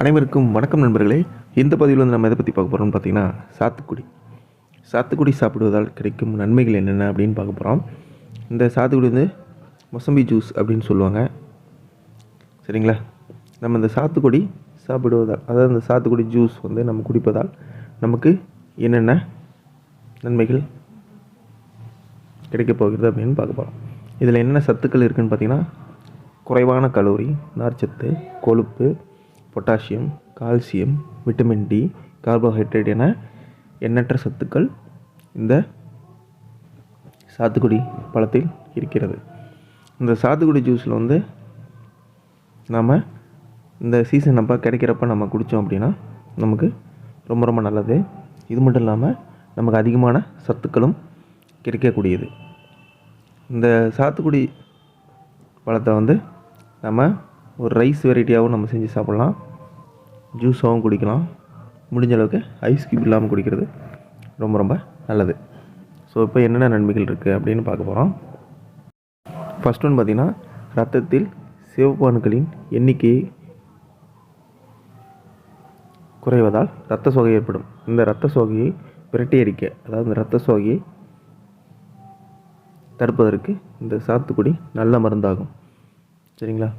அனைவருக்கும் வணக்கம் நண்பர்களே. இந்த பதிவில் வந்து நம்ம எதை பற்றி பார்க்க போகிறோம்னு பார்த்தீங்கன்னா சாத்துக்குடி. சாத்துக்குடி சாப்பிடுவதால் கிடைக்கும் நன்மைகள் என்னென்ன அப்படின்னு பார்க்க போகிறோம் இந்த சாத்துக்குடி வந்து மொசம்பி ஜூஸ் அப்படின்னு சொல்லுவாங்க. சரிங்களா? நம்ம இந்த சாத்துக்குடி சாப்பிடுவதால் அதாவது இந்த சாத்துக்குடி ஜூஸ் வந்து நம்ம குடிப்பதால் நமக்கு என்னென்ன நன்மைகள் கிடைக்கப் போகிறது அப்படின்னு பார்க்க போகிறோம் இதில் என்னென்ன சத்துக்கள் இருக்குதுன்னு பார்த்தீங்கன்னா குறைவான கலோரி நார்ச்சத்து கொழுப்பு potassium calcium vitamin D carbohydrate என எண்ணற்ற சத்துக்கள் இந்த சாத்துக்குடி பழத்தில் இருக்கிறது. இந்த சாத்துக்குடி ஜூஸில் வந்து நாம் இந்த சீசன் அப்போ கிடைக்கிறப்ப நம்ம குடித்தோம் அப்படின்னா நமக்கு ரொம்ப ரொம்ப நல்லது. இது மட்டும் இல்லாமல் நமக்கு அதிகமான சத்துக்களும் கிடைக்கக்கூடியது. இந்த சாத்துக்குடி பழத்தை வந்து நம்ம ஒரு ரைஸ் வெரைட்டியாகவும் நம்ம செஞ்சு சாப்பிட்லாம். ஜூஸாகவும் குடிக்கலாம். முடிஞ்ச அளவுக்கு ஐஸ் கியூப் இல்லாமல் குடிக்கிறது ரொம்ப ரொம்ப நல்லது. ஸோ இப்போ என்னென்ன நன்மைகள் இருக்குது அப்படின்னு பார்க்க போகிறோம் ஃபஸ்ட் ஒன் பார்த்திங்கன்னா ரத்தத்தில் சிவப்பு அணுக்களின் எண்ணிக்கையை குறைவதால் இரத்த சோகை ஏற்படும். இந்த இரத்த சோகையை விரட்டி அடிக்க அதாவது இந்த இரத்த சோகையை தடுப்பதற்கு இந்த சாத்துக்குடி நல்ல மருந்தாகும். சரிங்களா?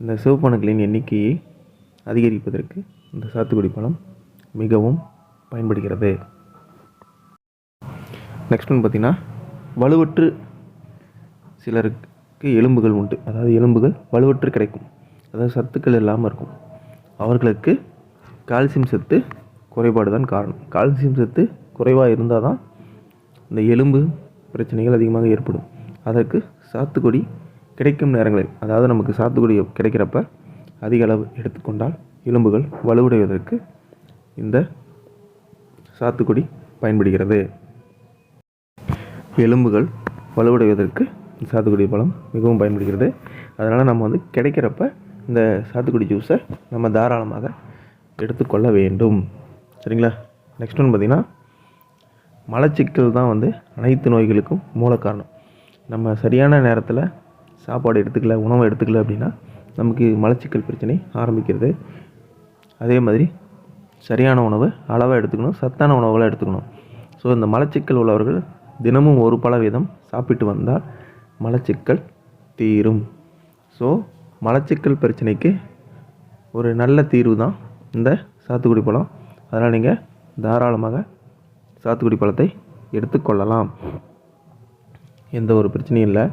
இந்த சிவப்பணுக்களின் எண்ணிக்கையை அதிகரிப்பதற்கு இந்த சாத்துக்குடி பழம் மிகவும் பயன்படுகிறது. நெக்ஸ்ட் ஒன்று பார்த்திங்கன்னா வலுவற்று சிலருக்கு எலும்புகள் உண்டு. அதாவது எலும்புகள் வலுவற்று கிடைக்கும். அதாவது சத்துக்கள் இல்லாமல் இருக்கும். அவர்களுக்கு கால்சியம் சத்து குறைபாடு தான் காரணம். கால்சியம் சத்து குறைவாக இருந்தால் தான் இந்த எலும்பு பிரச்சனைகள் அதிகமாக ஏற்படும். அதற்கு சாத்துக்குடி கிடைக்கும் நேரங்களில் அதாவது நமக்கு சாத்துக்குடி கிடைக்கிறப்ப அதிக அளவு எடுத்துக்கொண்டால் எலும்புகள் வலுவடைவதற்கு இந்த சாத்துக்குடி பயன்படுகிறது. எலும்புகள் வலுவடைவதற்கு சாத்துக்குடி பழம் மிகவும் பயன்படுகிறது. அதனால் நம்ம வந்து கிடைக்கிறப்ப இந்த சாத்துக்குடி ஜூஸை நம்ம தாராளமாக எடுத்துக்கொள்ள வேண்டும். சரிங்களா? நெக்ஸ்ட் ஒன்று பார்த்திங்கன்னா மலச்சிக்கல் தான் வந்து அனைத்து நோய்களுக்கும் மூல காரணம் நம்ம சரியான நேரத்தில் சாப்பாடு எடுத்துக்கல உணவை எடுத்துக்கல அப்படின்னா நமக்கு மலச்சிக்கல் பிரச்சனை ஆரம்பிக்கிறது. அதே மாதிரி சரியான உணவு அளவாக எடுத்துக்கணும் சத்தான உணவுகளை எடுத்துக்கணும். ஸோ இந்த மலச்சிக்கல் உள்ளவர்கள் தினமும் ஒரு பல வீதம் சாப்பிட்டு வந்தால் மலச்சிக்கல் தீரும். ஸோ மலச்சிக்கல் பிரச்சனைக்கு ஒரு நல்ல தீர்வு தான் இந்த சாத்துக்குடி பழம். அதனால் நீங்கள் தாராளமாக சாத்துக்குடி பழத்தை எடுத்துக்கொள்ளலாம். எந்த ஒரு பிரச்சனையும் இல்லை.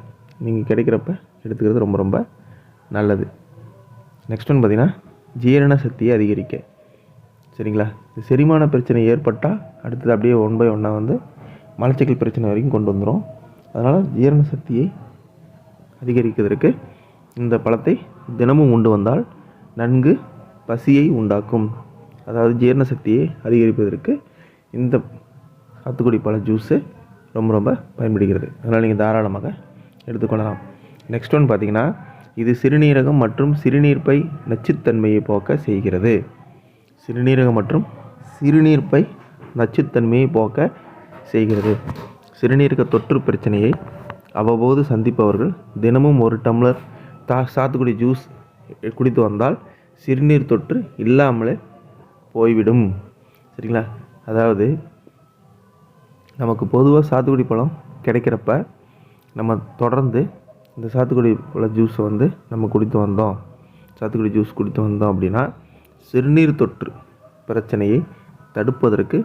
நீங்கள் கிடைக்கிறப்ப எடுத்துக்கிறது ரொம்ப ரொம்ப நல்லது. நெக்ஸ்ட் ஒன்று பார்த்திங்கன்னா ஜீரண சக்தியை அதிகரிக்க. சரிங்களா? இந்த செரிமான பிரச்சனை ஏற்பட்டால் அடுத்தது அப்படியே ஒன் பை ஒன்னாக வந்து மலச்சிக்கல் பிரச்சனை வரைக்கும் கொண்டு வந்துடும் அதனால் ஜீரண சக்தியை அதிகரிக்கிறதுக்கு இந்த பழத்தை தினமும் உண்டு வந்தால் நன்கு பசியை உண்டாக்கும். அதாவது ஜீரண சக்தியை அதிகரிப்பதற்கு இந்த சாத்துக்குடி பழ ஜூஸு ரொம்ப ரொம்ப பயன்படுகிறது. அதனால் நீங்கள் தாராளமாக எடுத்துக்கொள்ளலாம். நெக்ஸ்ட் ஒன் பார்த்தீங்கன்னா இது சிறுநீரகம் மற்றும் சிறுநீர்ப்பை நச்சுத்தன்மையை போக்க செய்கிறது. சிறுநீரகம் மற்றும் சிறுநீர்ப்பை நச்சுத்தன்மையை போக்க செய்கிறது. சிறுநீரக தொற்று பிரச்சனையை அவ்வப்போது சந்திப்பவர்கள் தினமும் ஒரு டம்ளர் தா சாத்துக்குடி ஜூஸ் குடித்து வந்தால் சிறுநீர் தொற்று இல்லாமலே போய்விடும். சரிங்களா? அதாவது நமக்கு பொதுவாக சாத்துக்குடி பழம் கிடைக்கிறப்ப நம்ம தொடர்ந்து இந்த சாத்துக்குடி பழ ஜூஸை வந்து நம்ம குடித்து வந்தோம். சாத்துக்குடி ஜூஸ் குடித்து வந்தோம் அப்படின்னா சிறுநீர் தொற்று பிரச்சனையை தடுப்பதற்கு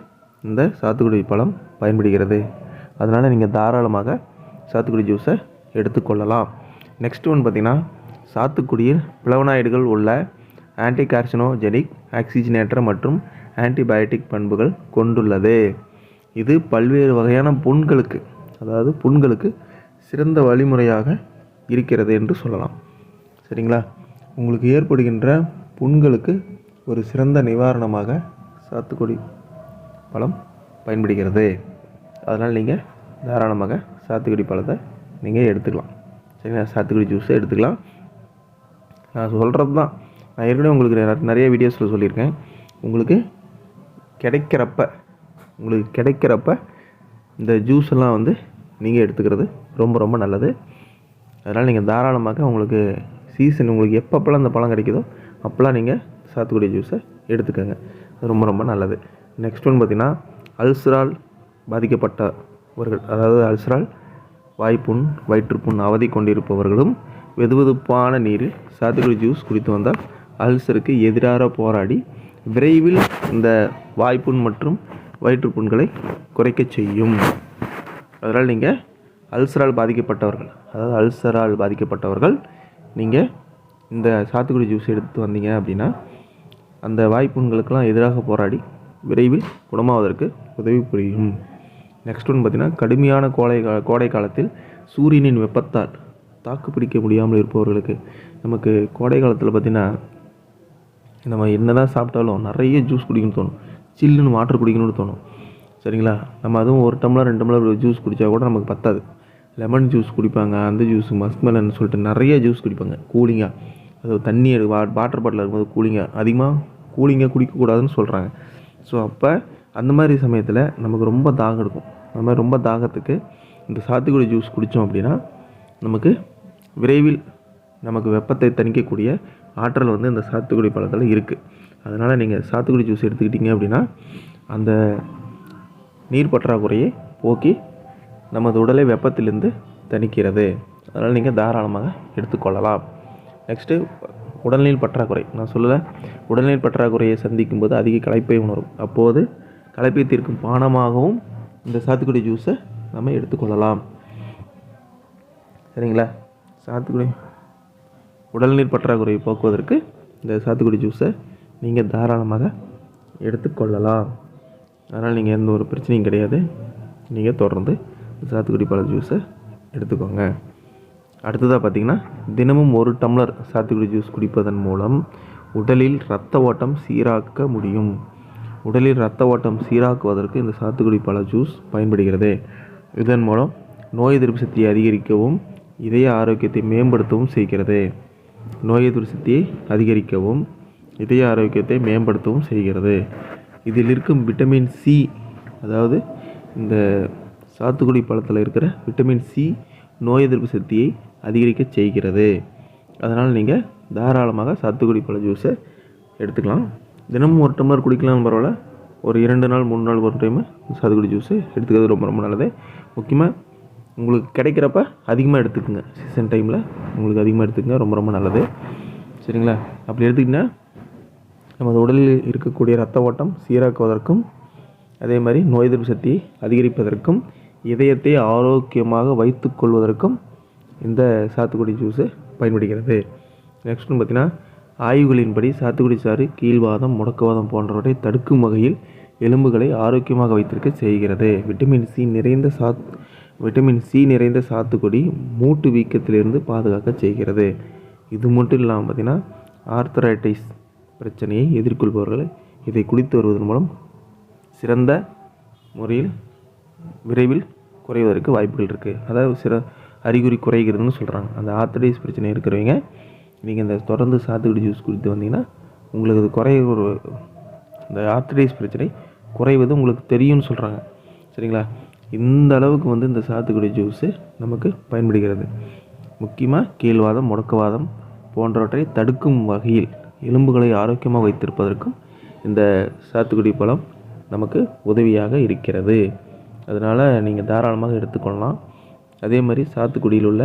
இந்த சாத்துக்குடி பழம் பயன்படுகிறது. அதனால் நீங்கள் தாராளமாக சாத்துக்குடி ஜூஸை எடுத்துக்கொள்ளலாம். நெக்ஸ்ட் ஒன் பார்த்திங்கன்னா சாத்துக்குடியில் பிளவனாய்டுகள் உள்ள ஆன்டி கார்சினோஜெனிக் ஆக்சிஜனேற்ற மற்றும் ஆன்டிபயோட்டிக் பண்புகள் கொண்டுள்ளது. இது பல்வேறு வகையான புண்களுக்கு அதாவது புண்களுக்கு சிறந்த வழிமுறையாக இருக்கிறது என்று சொல்லலாம். சரிங்களா? உங்களுக்கு ஏற்படுகின்ற புண்களுக்கு ஒரு சிறந்த நிவாரணமாக சாத்துக்குடி பழம் பயன்படுகிறது. அதனால் நீங்கள் தாராளமாக சாத்துக்குடி பழத்தை நீங்கள் எடுத்துக்கலாம். சரிங்களா? சாத்துக்குடி ஜூஸை எடுத்துக்கலாம். நான் சொல்கிறது தான் நான் ஏற்கனவே உங்களுக்கு நிறைய வீடியோஸில் சொல்லியிருக்கேன். உங்களுக்கு கிடைக்கிறப்ப உங்களுக்கு கிடைக்கிறப்ப இந்த ஜூஸ் எல்லாம் வந்து நீங்கள் எடுத்துக்கிறது ரொம்ப ரொம்ப நல்லது. அதனால் நீங்கள் தாராளமாக உங்களுக்கு சீசன் உங்களுக்கு எப்பப்பெல்லாம் அந்த பழம் கிடைக்குதோ அப்போல்லாம் நீங்கள் சாத்துக்குடி ஜூஸை எடுத்துக்கோங்க. அது ரொம்ப ரொம்ப நல்லது. நெக்ஸ்ட் ஒன் பார்த்திங்கன்னா அல்சரால் பாதிக்கப்பட்டவர்கள் அதாவது அல்சரால் வாய்ப்புண் வயிற்றுப்புண் அவதி கொண்டிருப்பவர்களும் வெதுவெதுப்பான நீரில் சாத்துக்குடி ஜூஸ் குடித்து வந்தால் அல்சருக்கு எதிராக போராடி விரைவில் இந்த வாய்ப்புண் மற்றும் வயிற்றுப்புண்களை குறைக்கச் செய்யும். அதனால் நீங்கள் அல்சரால் பாதிக்கப்பட்டவர்கள் அதாவது அல்சரால் பாதிக்கப்பட்டவர்கள் நீங்கள் இந்த சாத்துக்குடி ஜூஸ் எடுத்து வந்தீங்க அப்படின்னா அந்த வாய்ப்புண்களுக்கெல்லாம் எதிராக போராடி விரைவில் குணமாவதற்கு உதவி புரியும். நெக்ஸ்ட் ஒன் பார்த்திங்கன்னா கடுமையான கோடை கா கோடை காலத்தில் சூரியனின் வெப்பத்தால் தாக்கு பிடிக்க முடியாமல் இருப்பவர்களுக்கு நமக்கு கோடை காலத்தில் பார்த்திங்கன்னா நம்ம என்ன தான் சாப்பிட்டாலும் நிறைய ஜூஸ் குடிக்கணும்னு தோணும். சில்லுன்னு வாட்டர் குடிக்கணும்னு தோணும். சரிங்களா? நம்ம அதுவும் ஒரு டம்ளர் ரெண்டு டம்ளர் ஜூஸ் குடித்தா கூட நமக்கு பத்தாது. லெமன் ஜூஸ் குடிப்பாங்க அந்த ஜூஸ் மஸ்க்மெலன் சொல்லிட்டு நிறைய ஜூஸ் குடிப்பாங்க. கூலிங்காக அது தண்ணி எடு வா வாட்டர் பாட்டில் இருக்கும்போது கூலிங்காக அதிகமாக கூலிங்காக குடிக்கக்கூடாதுன்னு சொல்கிறாங்க ஸோ அப்போ அந்த மாதிரி சமயத்தில் நமக்கு ரொம்ப தாகம் எடுக்கும் அந்த மாதிரி ரொம்ப தாகத்துக்கு இந்த சாத்துக்குடி ஜூஸ் குடித்தோம் அப்படின்னா நமக்கு விரைவில் நமக்கு வெப்பத்தை தணிக்கக்கூடிய ஆற்றல் வந்து இந்த சாத்துக்குடி பழத்தில் இருக்குது அதனால் நீங்கள் சாத்துக்குடி ஜூஸ் எடுத்துக்கிட்டிங்க அப்படின்னா அந்த நீர் பற்றாக்குறையை போக்கி நமது உடலை வெப்பத்திலிருந்து தணிக்கிறது. அதனால் நீங்கள் தாராளமாக எடுத்துக்கொள்ளலாம் நெக்ஸ்ட்டு உடல்நீர் பற்றாக்குறை. நான் சொல்லலை. உடல்நீர் பற்றாக்குறையை சந்திக்கும் போது அதிக களைப்பை உணரும். அப்போது களைப்பை தீர்க்கும் பானமாகவும் இந்த சாத்துக்குடி ஜூஸை நம்ம எடுத்துக்கொள்ளலாம் சரிங்களா? சாத்துக்குடி உடல்நீர் பற்றாக்குறையை போக்குவதற்கு இந்த சாத்துக்குடி ஜூஸை நீங்கள் தாராளமாக எடுத்துக்கொள்ளலாம் அதனால் நீங்கள் எந்த ஒரு பிரச்சனையும் கிடையாது. நீங்கள் தொடர்ந்து சாத்துக்குடி பழ ஜூஸை எடுத்துக்கோங்க. அடுத்ததாக பார்த்தீங்கன்னா தினமும் ஒரு டம்ளர் சாத்துக்குடி ஜூஸ் குடிப்பதன் மூலம் உடலில் இரத்த ஓட்டம் சீராக்க முடியும். உடலில் இரத்த ஓட்டம் சீராக்குவதற்கு இந்த சாத்துக்குடி பழ ஜூஸ் பயன்படுகிறது. இதன் மூலம் நோய் எதிர்ப்பு சக்தியை அதிகரிக்கவும் இதய ஆரோக்கியத்தை மேம்படுத்தவும் செய்கிறது. நோய் எதிர்ப்பு சக்தியை அதிகரிக்கவும் இதய ஆரோக்கியத்தை மேம்படுத்தவும் செய்கிறது. இதில் இருக்கும் விட்டமின் சி அதாவது இந்த சாத்துக்குடி பழத்தில் இருக்கிற விட்டமின் சி நோய் எதிர்ப்பு சக்தியை அதிகரிக்க செய்கிறது. அதனால் நீங்கள் தாராளமாக சாத்துக்குடி பழ ஜூஸை எடுத்துக்கலாம். தினமும் ஒரு டம்ளர் குடிக்கலாம் பரவாயில்ல. ஒரு இரண்டு நாள் மூணு நாள் ஒரு டைமு சாத்துக்குடி ஜூஸு எடுத்துக்கிறது ரொம்ப ரொம்ப நல்லது. முக்கியமாக உங்களுக்கு கிடைக்கிறப்ப அதிகமாக எடுத்துக்கோங்க. சீசன் டைமில் உங்களுக்கு அதிகமாக எடுத்துக்கங்க. ரொம்ப ரொம்ப நல்லது. சரிங்களா? அப்படி எடுத்துக்கிட்டிங்கன்னா நமது உடலில் இருக்கக்கூடிய இரத்த ஓட்டம் சீராக்குவதற்கும் அதே மாதிரி நோய் எதிர்ப்பு சக்தியை அதிகரிப்பதற்கும் இதயத்தை ஆரோக்கியமாக வைத்துக்கொள்வதற்கும் இந்த சாத்துக்குடி ஜூஸு பயன்படுகிறது. நெக்ஸ்ட்னு பார்த்தீங்கன்னா ஆய்வுகளின்படி சாத்துக்குடி சாறு கீழ்வாதம் முடக்குவாதம் போன்றவற்றை தடுக்கும் வகையில் எலும்புகளை ஆரோக்கியமாக வைத்திருக்க செய்கிறது. விட்டமின் சி நிறைந்த சாத் விட்டமின் சி நிறைந்த சாத்துக்குடி மூட்டு வீக்கத்திலிருந்து பாதுகாக்க செய்கிறது. இது மட்டும் இல்லாமல் பார்த்தீங்கன்னா ஆர்த்தரைட்டிஸ் பிரச்சனையை எதிர்கொள்பவர்கள் இதை குடித்து வருவதன் மூலம் சிறந்த முறையில் விரைவில் குறைவதற்கு வாய்ப்புகள் இருக்குது அதாவது சிற அறிகுறி குறைகிறதுன்னு சொல்கிறாங்க அந்த ஆர்த்தடைஸ் பிரச்சனை இருக்கிறவங்க நீங்கள் இந்த தொடர்ந்து சாத்துக்குடி ஜூஸ் குடித்து வந்தீங்கன்னா உங்களுக்கு அது குறைய ஒரு இந்த ஆர்த்தடைஸ் பிரச்சனை குறைவது உங்களுக்கு தெரியும்னு சொல்கிறாங்க சரிங்களா? இந்த அளவுக்கு வந்து இந்த சாத்துக்குடி ஜூஸு நமக்கு பயன்படுகிறது. முக்கியமாக கீழ்வாதம் முடக்கவாதம் போன்றவற்றை தடுக்கும் வகையில் எலும்புகளை ஆரோக்கியமாக வைத்திருப்பதற்கும் இந்த சாத்துக்குடி பழம் நமக்கு உதவியாக இருக்கிறது. அதனால் நீங்கள் தாராளமாக எடுத்துக்கொள்ளலாம். அதே மாதிரி சாத்துக்குடியில் உள்ள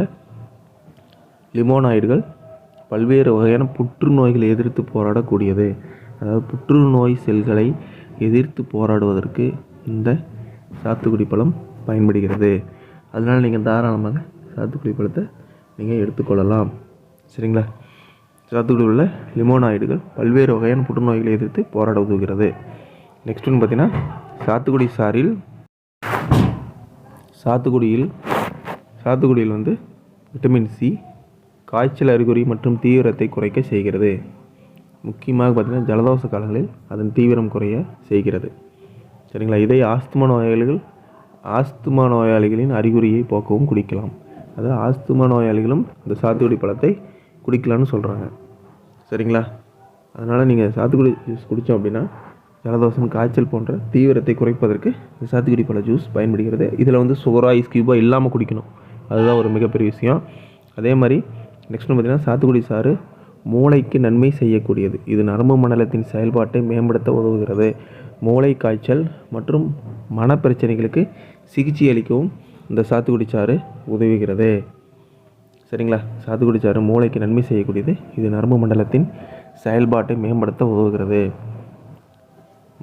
லிமோனாய்டுகள் பல்வேறு வகையான புற்றுநோய்களை எதிர்த்து போராடக்கூடியது. அதாவது புற்றுநோய் செல்களை எதிர்த்து போராடுவதற்கு இந்த சாத்துக்குடி பழம் பயன்படுகிறது. அதனால் நீங்கள் தாராளமாக சாத்துக்குடி பழத்தை நீங்கள் எடுத்துக்கொள்ளலாம். சரிங்களா? சாத்துக்குடியில் உள்ள லிமோனாய்டுகள் பல்வேறு வகையான புற்றுநோய்களை எதிர்த்து போராட உதவுகிறது. நெக்ஸ்ட் ஒன்று பார்த்தீங்கன்னா சாத்துக்குடி சாறில் சாத்துக்குடியில் சாத்துக்குடியில் வந்து விட்டமின் சி காய்ச்சல் அறிகுறி மற்றும் தீவிரத்தை குறைக்க செய்கிறது. முக்கியமாக பார்த்திங்கன்னா ஜலதோஷ காலங்களில் அதன் தீவிரம் குறைய செய்கிறது. சரிங்களா? இதை ஆஸ்துமா நோயாளிகள் ஆஸ்துமா நோயாளிகளின் அறிகுறியை போக்கவும் குடிக்கலாம். அதாவது ஆஸ்துமா நோயாளிகளும் இந்த சாத்துக்குடி பழத்தை குடிக்கலாம்னு சொல்கிறாங்க சரிங்களா? அதனால் நீங்கள் சாத்துக்குடி ஜூஸ் குடித்தோம் அப்படின்னா ஜலதோஷம் காய்ச்சல் போன்ற தீவிரத்தை குறைப்பதற்கு இந்த சாத்துக்குடி பழ ஜூஸ் பயன்படுகிறது. இதில் வந்து சுகரா ஐஸ் கியூபா இல்லாமல் குடிக்கணும். அதுதான் ஒரு மிகப்பெரிய விஷயம். அதே மாதிரி நெக்ஸ்ட் பார்த்திங்கன்னா சாத்துக்குடி சாறு மூளைக்கு நன்மை செய்யக்கூடியது. இது நரம்பு மண்டலத்தின் செயல்பாட்டை மேம்படுத்த உதவுகிறது. மூளை காய்ச்சல் மற்றும் மனப்பிரச்சனைகளுக்கு சிகிச்சை அளிக்கவும் இந்த சாத்துக்குடி சாறு உதவுகிறது. சரிங்களா? சாத்துக்குடி சாறு மூளைக்கு நன்மை செய்யக்கூடியது. இது நரம்பு மண்டலத்தின் செயல்பாட்டை மேம்படுத்த உதவுகிறது.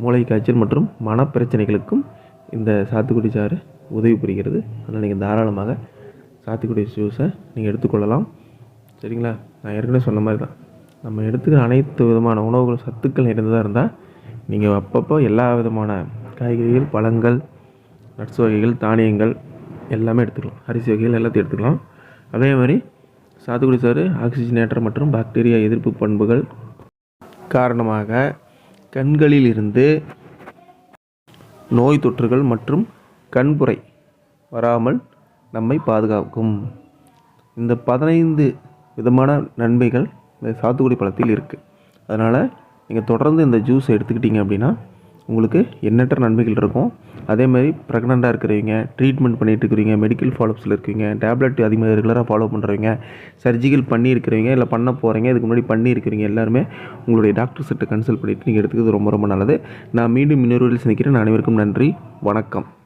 மூளை காய்ச்சல் மற்றும் மனப்பிரச்சனைகளுக்கும் இந்த சாத்துக்குடி சாறு உதவி புரிகிறது. அதனால் நீங்கள் தாராளமாக சாத்துக்குடி ஜூஸை நீங்கள் எடுத்துக்கொள்ளலாம். சரிங்களா? நான் ஏற்கனவே சொன்ன மாதிரி தான். நம்ம எடுத்துக்கிற அனைத்து விதமான உணவுகளும் சத்துக்கள் நிறைந்ததாக இருந்தால் நீங்கள் அப்பப்போ எல்லா விதமான காய்கறிகள் பழங்கள் நட்ஸ் வகைகள் தானியங்கள் எல்லாமே எடுத்துக்கலாம். அரிசி வகைகள் எல்லாத்தையும் எடுத்துக்கலாம். அதே மாதிரி சாத்துக்குடி சாறு ஆக்சிஜனேற்ற மற்றும் பாக்டீரியா எதிர்ப்பு பண்புகள் காரணமாக கண்களில் இருந்து நோய் தொற்றுகள் மற்றும் கண்புரை வராமல் நம்மை பாதுகாக்கும். இந்த பதினைந்து விதமான நன்மைகள் இந்த சாத்துக்குடி பழத்தில் இருக்குது அதனால் நீங்கள் தொடர்ந்து இந்த ஜூஸ் எடுத்துக்கிட்டிங்க அப்படின்னா உங்களுக்கு எண்ணற்ற நன்மைகள் இருக்கும். அதே மாதிரி ப்ரெக்னெண்ட்டாக இருக்கிறவங்க ட்ரீட்மெண்ட் பண்ணிட்டு இருக்கிறவங்க மெடிக்கல் ஃபாலோப்ஸில் இருக்கீங்க டேப்லெட் அதிகமாக ரெகுலராக ஃபாலோ பண்ணுறவங்க சர்ஜிக்கல் பண்ணியிருக்கிறவங்க இல்லை பண்ண போகிறீங்க இதுக்கு முன்னாடி பண்ணியிருக்கிறீங்க எல்லாருமே உங்களுடைய டாக்டர் டாக்டர்ஸ்கிட்ட கன்சல்ட் பண்ணிவிட்டு நீங்கள் எடுத்துக்கிறது ரொம்ப ரொம்ப நல்லது. நான் மீண்டும் இன்னொரு சந்திக்கிறேன். நான் அனைவருக்கும் நன்றி. வணக்கம்.